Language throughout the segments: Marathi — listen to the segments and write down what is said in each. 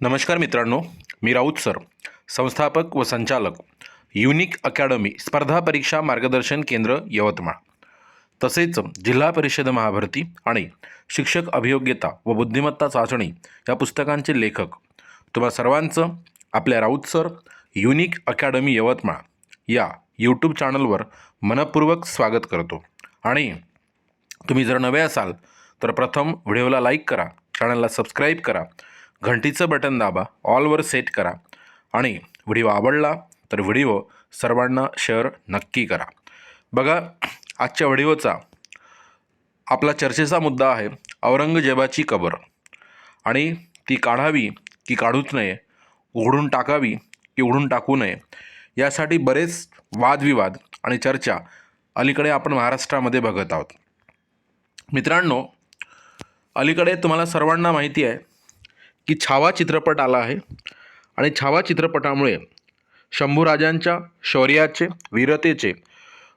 नमस्कार मित्रांनो मी राऊत सर संस्थापक व संचालक युनिक अकॅडमी स्पर्धा परीक्षा मार्गदर्शन केंद्र यवतमाळ. तसेच जिल्हा परिषद महाभरती आणि शिक्षक अभियोग्यता व बुद्धिमत्ता चाचणी या पुस्तकांचे लेखक. तुम्हा सर्वांचं आपल्या Raut sir unique academy Yavatmal या यूट्यूब चॅनलवर मनपूर्वक स्वागत करतो. आणि तुम्ही जर नवे असाल तर प्रथम व्हिडिओला लाईक करा चॅनलला सबस्क्राईब करा घंटीचं बटन दाबा ऑलवर सेट करा. आणि व्हिडिओ आवडला तर व्हिडिओ सर्वांना शेअर नक्की करा. बघा आजच्या व्हिडिओचा आपला चर्चेचा मुद्दा आहे औरंगजेबाची कबर. आणि ती काढावी की काढूच नये उघडून टाकावी की उघडून टाकू नये यासाठी बरेच वादविवाद आणि चर्चा अलीकडे आपण महाराष्ट्रामध्ये बघत आहोत. मित्रांनो अलीकडे तुम्हाला सर्वांना माहिती आहे की छावा चित्रपट आला आहे. आणि छावा चित्रपटामुळे शंभूराजांच्या शौर्याचे वीरतेचे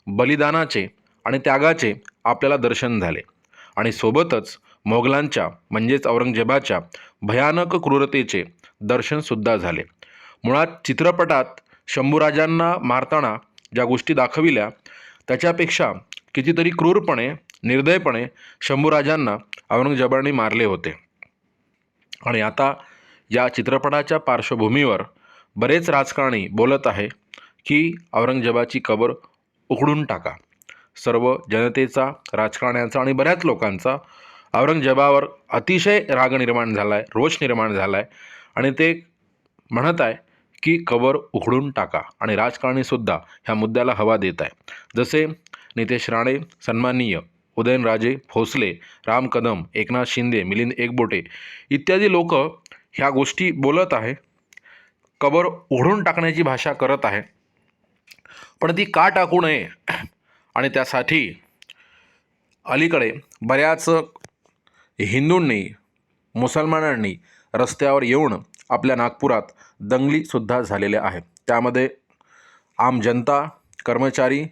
बलिदानाचे आणि त्यागाचे आपल्याला दर्शन झाले. आणि सोबतच मोगलांच्या म्हणजेच औरंगजेबाच्या भयानक क्रूरतेचे दर्शनसुद्धा झाले. मुळात चित्रपटात शंभूराजांना मारताना ज्या गोष्टी दाखविल्या त्याच्यापेक्षा कितीतरी क्रूरपणे निर्दयपणे शंभूराजांना औरंगजेबाने मारले होते. आणि आता या चित्रपटाच्या पार्श्वभूमीवर बरेच राजकारणी बोलत आहे की औरंगजेबाची कबर उघडून टाका. सर्व जनतेचा राजकारण्याचा आणि बऱ्याच लोकांचा औरंगजेबावर अतिशय राग निर्माण झाला आहे रोष निर्माण झाला आहे आणि ते म्हणत आहे की कबर उघडून टाका आणि राजकारणीसुद्धा ह्या मुद्द्याला हवा देत आहे. जसे नितेश राणे सन्माननीय उदयनराजे भोसले राम कदम एकनाथ शिंदे मिलिंद एकबोटे इत्यादी लोक ह्या गोष्टी बोलत आहे. कबर ओढून टाकण्याची भाषा करत आहे. पण ती का टाकू नये? आणि त्यासाठी अलीकडे बऱ्याच हिंदूंनी मुसलमानांनी रस्त्यावर येऊन आपल्या नागपुरात दंगलीसुद्धा झालेल्या आहेत. त्यामध्ये आम जनता कर्मचारी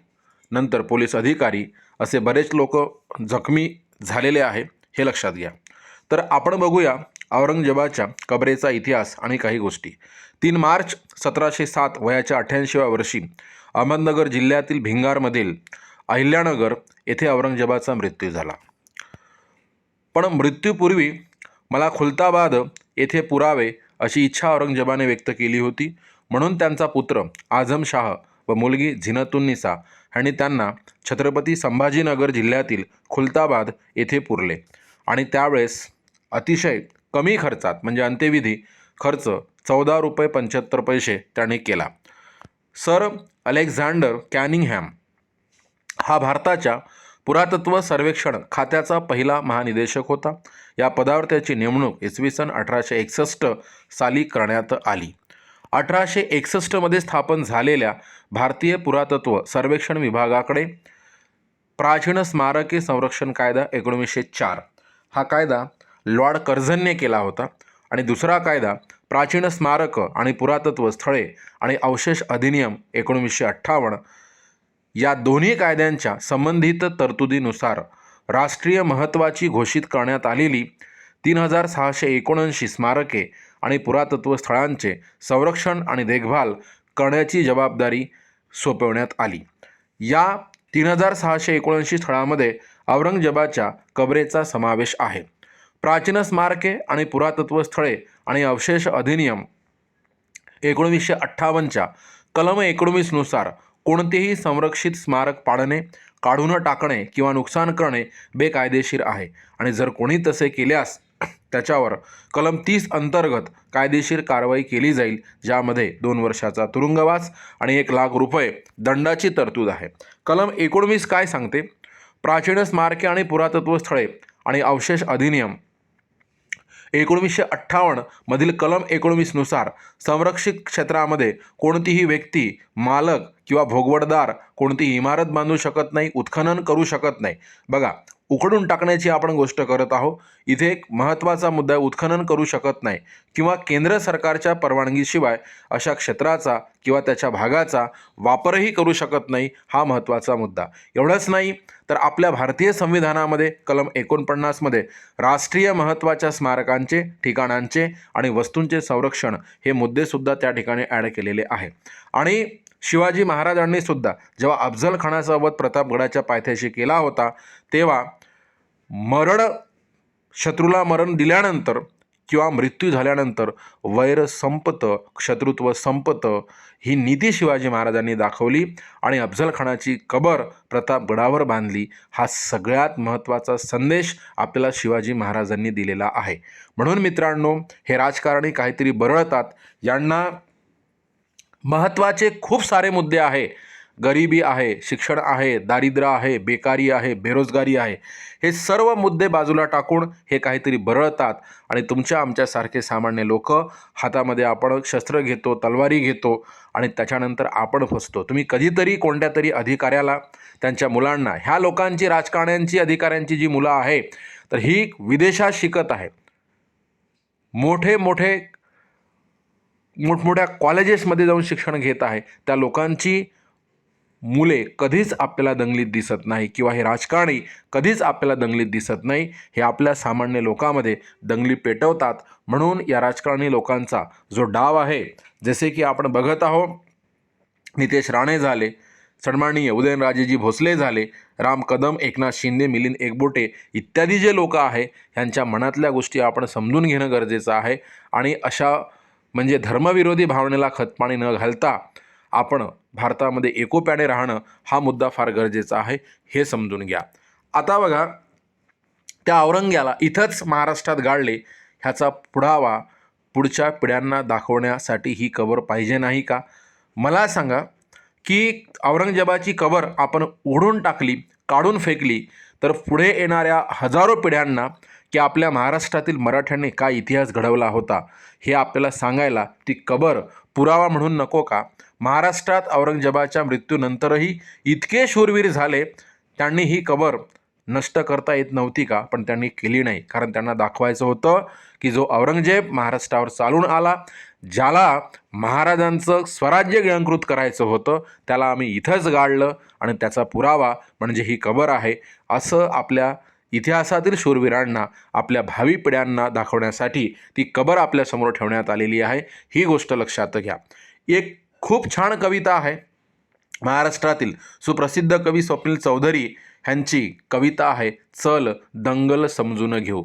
नंतर पोलीस अधिकारी असे बरेच लोक जखमी झालेले आहे हे लक्षात घ्या. तर आपण बघूया औरंगजेबाच्या कबरेचा इतिहास आणि काही गोष्टी. तीन मार्च सतराशे सात वयाच्या अठ्ठ्याऐंशीव्या वर्षी अहमदनगर जिल्ह्यातील भिंगारमधील अहिल्यानगर येथे औरंगजेबाचा मृत्यू झाला. पण मृत्यूपूर्वी मला खुलताबाद येथे पुरावे अशी इच्छा औरंगजेबाने व्यक्त केली होती. म्हणून त्यांचा पुत्र आझमशाह व मुलगी झिनतुन्निसा आणि त्यांना छत्रपती संभाजीनगर जिल्ह्यातील खुलताबाद येथे पुरले. आणि त्यावेळेस अतिशय कमी खर्चात म्हणजे अंत्यविधी खर्च चौदा रुपये पंच्याहत्तर पैसे त्यांनी केला. सर अलेक्झांडर कॅनिंगहॅम हा भारताच्या पुरातत्व सर्वेक्षण खात्याचा पहिला महानिदेशक होता. या पदावर त्याची नेमणूक इसवी सन अठराशे एकसष्ट साली करण्यात आली. अठराशे एकसष्टमध्ये स्थापन झालेल्या भारतीय पुरातत्व सर्वेक्षण विभागाकडे प्राचीन स्मारके संरक्षण कायदा एकोणीसशे चार. हा कायदा लॉर्ड कर्झनने केला होता आणि दुसरा कायदा प्राचीन स्मारकं आणि पुरातत्व स्थळे आणि अवशेष अधिनियम एकोणीसशे अठ्ठावन्न या दोन्ही कायद्यांच्या संबंधित तरतुदीनुसार राष्ट्रीय महत्त्वाची घोषित करण्यात आलेली तीन हजार सहाशे एकोणऐंशी स्मारके आणि पुरातत्व स्थळांचे संरक्षण आणि देखभाल करण्याची जबाबदारी सोपवण्यात आली. या तीन हजार सहाशे एकोणऐंशी स्थळामध्ये औरंगजेबाच्या कबरेचा समावेश आहे. प्राचीन स्मारके आणि पुरातत्व स्थळे आणि अवशेष अधिनियम एकोणवीसशे अठ्ठावन्नच्या कलम एकोणवीसनुसार कोणतेही संरक्षित स्मारक पाडणे काढून टाकणे किंवा नुकसान करणे बेकायदेशीर आहे. आणि जर कोणी तसे केल्यास त्याच्यावर कलम तीस अंतर्गत कायदेशीर कारवाई केली जाईल ज्यामध्ये दोन वर्षाचा तुरुंगवास आणि एक लाख रुपये दंडाची तरतूद आहे. कलम एकोणवीस काय सांगते? प्राचीन स्मारके आणि पुरातत्व स्थळे आणि अवशेष अधिनियम. एकोणवीसशे अठ्ठावन्न मधील कलम एकोणवीसनुसार संरक्षित क्षेत्रामध्ये कोणतीही व्यक्ती मालक किंवा भोगवडदार कोणतीही इमारत बांधू शकत नाही उत्खनन करू शकत नाही. बघा उकडून टाकण्याची आपण गोष्ट करत आहोत. इथे एक महत्त्वाचा मुद्दा उत्खनन करू शकत नाही किंवा केंद्र सरकारच्या परवानगीशिवाय अशा क्षेत्राचा किंवा त्याच्या भागाचा वापरही करू शकत नाही हा महत्त्वाचा मुद्दा. एवढंच नाही तर आपल्या भारतीय संविधानामध्ये कलम एकोणपन्नासमध्ये राष्ट्रीय महत्त्वाच्या स्मारकांचे ठिकाणांचे आणि वस्तूंचे संरक्षण हे मुद्देसुद्धा त्या ठिकाणी ॲड केलेले आहे आणि शिवाजी महाराजांनीसुद्धा जेव्हा अफजल खानाचा वध प्रतापगडाच्या पायथ्याशी केला होता तेव्हा मरण शत्रूला मरण दिल्यानंतर किंवा मृत्यू झाल्यानंतर वैर संपत शत्रुत्व संपत ही नीती शिवाजी महाराजांनी दाखवली आणि अफजलखानाची कबर प्रतापगडावर बांधली हा सगळ्यात महत्त्वाचा संदेश आपल्याला शिवाजी महाराजांनी दिलेला आहे. म्हणून मित्रांनो हे राजकारणी काहीतरी बरळतात. यांना महत्त्वाचे खूप सारे मुद्दे आहे. गरिबी आहे शिक्षण आहे दारिद्र्य आहे बेकारी आहे बेरोजगारी आहे हे सर्व मुद्दे बाजूला टाकून हे काहीतरी बरळतात आणि तुमच्या आमच्यासारखे सामान्य लोक हातामध्ये आपण शस्त्र घेतो तलवारी घेतो आणि त्याच्यानंतर आपण फसतो. तुम्ही कधीतरी कोणत्या तरी अधिकाऱ्याला त्यांच्या मुलांना ह्या लोकांची राजकारण्यांची अधिकाऱ्यांची जी मुलं आहे तर ही विदेशात शिकत आहे. मोठे मोठे मोठमोठ्या कॉलेजेसमध्ये जाऊन शिक्षण घेत आहे. त्या लोकांची मुले कधीच आपल्याला दंगलीत दिसत नाही किंवा हे राजकारणी कधीच आपल्याला दंगलीत दिसत नाही हे आपल्या सामान्य लोकांमध्ये दंगली पेटवतात. म्हणून या राजकारणी लोकांचा जो डाव आहे जसे की आपण बघत आहोत नितेश राणे झाले सन्माननीय उदयनराजेजी भोसले झाले राम कदम एकनाथ शिंदे मिलिंद एकबोटे इत्यादी जे लोक आहे ह्यांच्या मनातल्या गोष्टी आपण समजून घेणं गरजेचं आहे. आणि अशा म्हणजे धर्मविरोधी भावनेला खतपाणी न घालता आपण भारतामध्ये एकोप्याने राहणं हा मुद्दा फार गरजेचा आहे हे समजून घ्या. आता बघा त्या औरंग्याला इथंच महाराष्ट्रात गाळले ह्याचा पुढावा पुढच्या पिढ्यांना दाखवण्यासाठी ही कबर पाहिजे नाही का? मला सांगा की औरंगजेबाची कबर आपण ओढून टाकली काढून फेकली तर पुढे येणाऱ्या हजारो पिढ्यांना की आपल्या महाराष्ट्रातील मराठ्यांनी काय इतिहास घडवला होता हे आपल्याला सांगायला ती कबर पुरावा म्हणून नको का? महाराष्ट्रात औरंगजेबाच्या मृत्यूनंतरही इतके शूरवीर झाले त्यांनी ही कबर नष्ट करता येत नव्हती का? पण त्यांनी केली नाही. कारण त्यांना दाखवायचं होतं की जो औरंगजेब महाराष्ट्रावर चालून आला ज्याला महाराजांचं स्वराज्य गिळंकृत करायचं होतं त्याला आम्ही इथंच गाडलं आणि त्याचा पुरावा म्हणजे ही कबर आहे असं आपल्या इतिहासातील शूरवीरांना आपल्या भावी पिढ्यांना दाखवण्यासाठी ती कबर आपल्यासमोर ठेवण्यात आलेली आहे. ही गोष्ट लक्षात घ्या. एक खूप छान कविता आहे. महाराष्ट्रातील सुप्रसिद्ध कवी स्वप्नील चौधरी ह्यांची कविता आहे चल दंगल समजून घेऊ.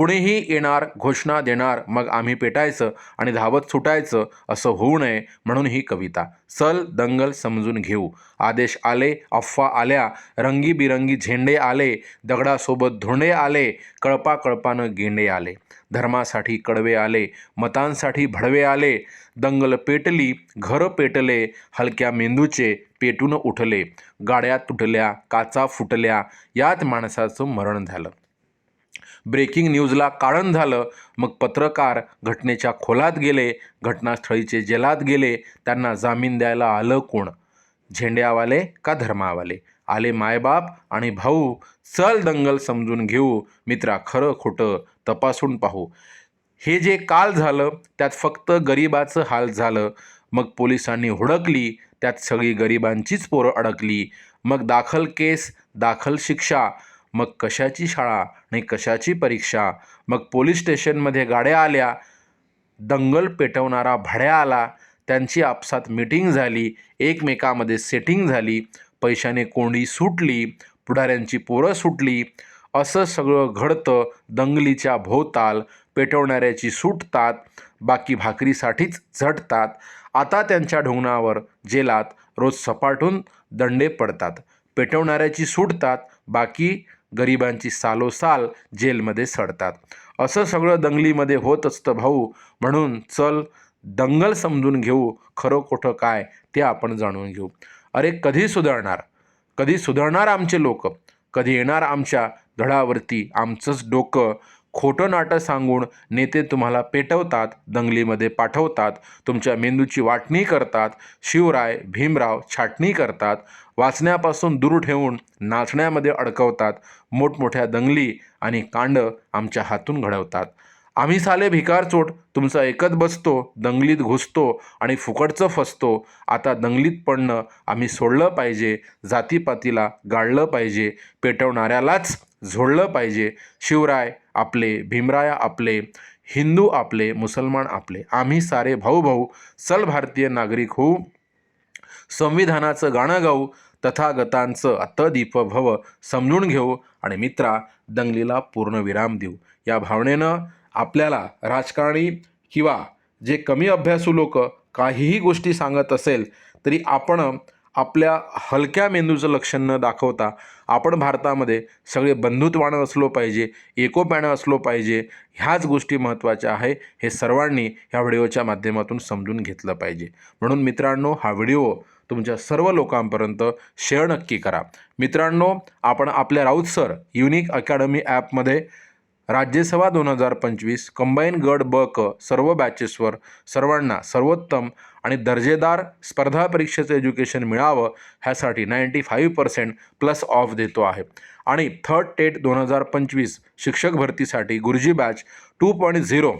कुणीही येणार घोषणा देणार मग आम्ही पेटायचं आणि धावत सुटायचं असं होऊ नये म्हणून ही कविता. चल दंगल समजून घेऊ. आदेश आले अफवा आल्या रंगीबिरंगी झेंडे आले दगडासोबत धोंडे आले कळपा कळपानं गेंडे आले. धर्मासाठी कडवे आले मतांसाठी भडवे आले दंगल पेटली घर पेटले हलक्या मेंदूचे पेटून उठले गाड्या तुटल्या काचा फुटल्या यात माणसाचं मरण झालं. ब्रेकिंग न्यूजला कारण झालं. मग पत्रकार घटनेच्या खोलात गेले घटनास्थळीचे जेलात गेले त्यांना जामीन द्यायला आलं कोण? झेंड्यावाले का धर्मावाले? आले मायबाप आणि भाऊ चल दंगल समजून घेऊ मित्रा खरं खोटं तपासून पाहू. हे जे काल झालं त्यात फक्त गरिबाचं हाल झालं. मग पोलिसांनी हुडकली त्यात सगळी गरिबांचीच पोरं अडकली. मग दाखल केस दाखल शिक्षा मग कशाची शाळा आणि कशाची परीक्षा? मग पोलीस स्टेशनमध्ये गाड्या आल्या दंगल पेटवणारा भाड्या आला त्यांची आपसात मिटिंग झाली एकमेकामध्ये सेटिंग झाली पैशाने कोंडी सुटली पुढाऱ्यांची पोरं सुटली असं सगळं घडतं दंगलीच्या भोवताल पेटवणाऱ्याची सुटतात बाकी भाकरीसाठीच झटतात आता त्यांच्या ढोंगणावर जेलात रोज सपाटून दंडे पडतात पेटवणाऱ्याची सुटतात बाकी गरिबांची सालोसाल जेलमध्ये सडतात. असं सगळं दंगलीमध्ये होत असतं भाऊ. म्हणून चल दंगल समजून घेऊ. खरं खोटं काय ते आपण जाणून घेऊ. अरे कधी सुधारणार? कधी सुधारणार आमचे लोक? कधी येणार आमच्या धडावरती आमचंच डोकं? खोटं नाटं सांगून नेते तुम्हाला पेटवतात दंगलीमध्ये पाठवतात तुमच्या मेंदूची वाटणी करतात शिवराय भीमराव छाटणी करतात. वाचण्यापासून दूर ठेवून नाचण्यामध्ये अडकवतात. मोठमोठ्या दंगली आणि कांड आमच्या हातून घडवतात. आम्ही साले भिकारचोट तुमचा तुमचं बसतो दंगलीत घुसतो आणि फुकटचं फसतो. आता दंगलीत पडणं आम्ही सोडलं पाहिजे जातीपातीला गाळलं पाहिजे पेटवणाऱ्यालाच झोडलं पाहिजे. शिवराय आपले भीमराया आपले हिंदू आपले मुसलमान आपले. आम्ही सारे भाऊ भाऊ सल भारतीय नागरिक होऊ. संविधानाचं गाणं गाऊ. तथागतांचं अतदीप भव समजून घेऊ आणि मित्रा दंगलीला पूर्ण विराम देऊ. या भावनेनं आपल्याला राजकारणी किंवा जे कमी अभ्यासू लोक काहीही गोष्टी सांगत असेल तरी आपण आपल्या हलक्या मेंदूचं लक्षण न दाखवता आपण भारतामध्ये सगळे बंधुत्वानं असलो पाहिजे एकोप्यानं असलो पाहिजे ह्याच गोष्टी महत्त्वाच्या आहे हे सर्वांनी ह्या व्हिडिओच्या माध्यमातून समजून घेतलं पाहिजे. म्हणून मित्रांनो हा व्हिडिओ तुमच्या सर्व लोकांपर्यंत शेअर नक्की करा. मित्रांनो आपण आपल्या राऊत सर युनिक अकॅडमी ॲपमध्ये राज्यसभा दोन हजार पंचवीस कंबाईन गड ब क सर्व बॅचेसवर सर्वांना सर्वोत्तम आणि दर्जेदार स्पर्धा परीक्षेचं एज्युकेशन मिळावं ह्यासाठी ninety five percent plus off देतो आहे. आणि थर्ड टेट दोन हजार पंचवीस शिक्षक भरतीसाठी Guruji batch two point zero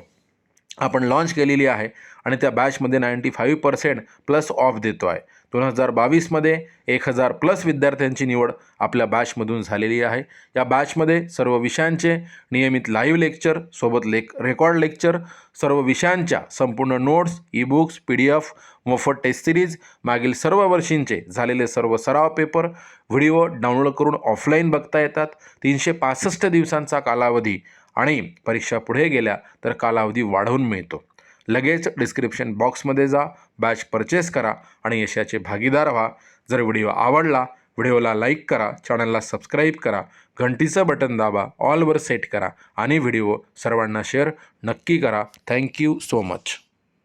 आपण लॉन्च केलेली आहे. आणि त्या बॅचमध्ये ninety five percent plus off देतो आहे दोन हजार बावीसमध्ये एक हजार प्लस विद्यार्थ्यांची निवड आपल्या बॅचमधून झालेली आहे. या बॅचमध्ये सर्व विषयांचे नियमित लाईव्ह लेक्चर सोबत लेक रेकॉर्ड लेक्चर सर्व विषयांच्या संपूर्ण notes e books P D F मोफत टेस्ट सिरीज मागील सर्व वर्षींचे झालेले सर्व सराव पेपर व्हिडिओ डाउनलोड करून ऑफलाईन बघता येतात. तीनशे पासष्ट दिवसांचा कालावधी आणि परीक्षा पुढे गेल्या तर कालावधी वाढवून मिळतो. लगेच डिस्क्रिप्शन बॉक्समध्ये जा बॅच परचेस करा आणि यशाचे भागीदार व्हा. जर व्हिडिओ आवडला व्हिडिओला लाईक करा चॅनलला सबस्क्राईब करा. घंटीचं बटन दाबा ऑलवर सेट करा. आणि व्हिडिओ सर्वांना शेअर नक्की करा. Thank you so much